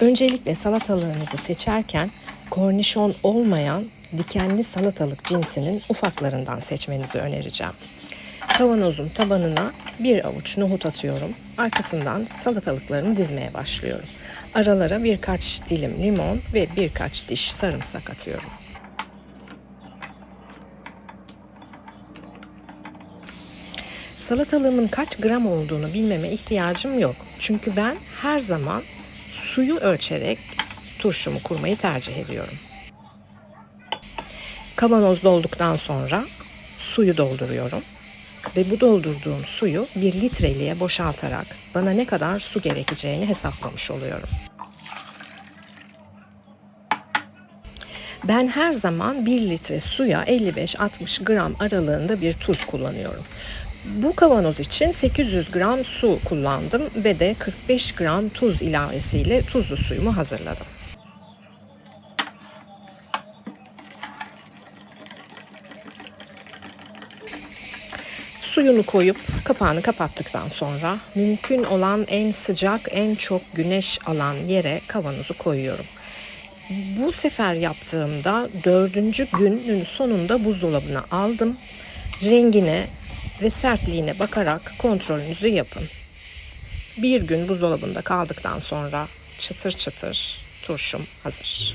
Öncelikle salatalığınızı seçerken kornişon olmayan dikenli salatalık cinsinin ufaklarından seçmenizi önereceğim. Kavanozun tabanına bir avuç nohut atıyorum. Arkasından salatalıklarını dizmeye başlıyorum. Aralara birkaç dilim limon ve birkaç diş sarımsak atıyorum. Salatalığımın kaç gram olduğunu bilmeme ihtiyacım yok. Çünkü ben her zaman suyu ölçerek turşumu kurmayı tercih ediyorum. Kavanoz dolduktan sonra suyu dolduruyorum. Ve bu doldurduğum suyu bir litreliğe boşaltarak bana ne kadar su gerekeceğini hesaplamış oluyorum. Ben her zaman 1 litre suya 55-60 gram aralığında bir tuz kullanıyorum. Bu kavanoz için 800 gram su kullandım ve de 45 gram tuz ilavesiyle tuzlu suyumu hazırladım. Suyunu koyup kapağını kapattıktan sonra mümkün olan en sıcak, en çok güneş alan yere kavanozu koyuyorum. Bu sefer yaptığımda dördüncü günün sonunda buzdolabına aldım. Rengine ve sertliğine bakarak kontrolünüzü yapın. Bir gün buzdolabında kaldıktan sonra çıtır çıtır turşum hazır.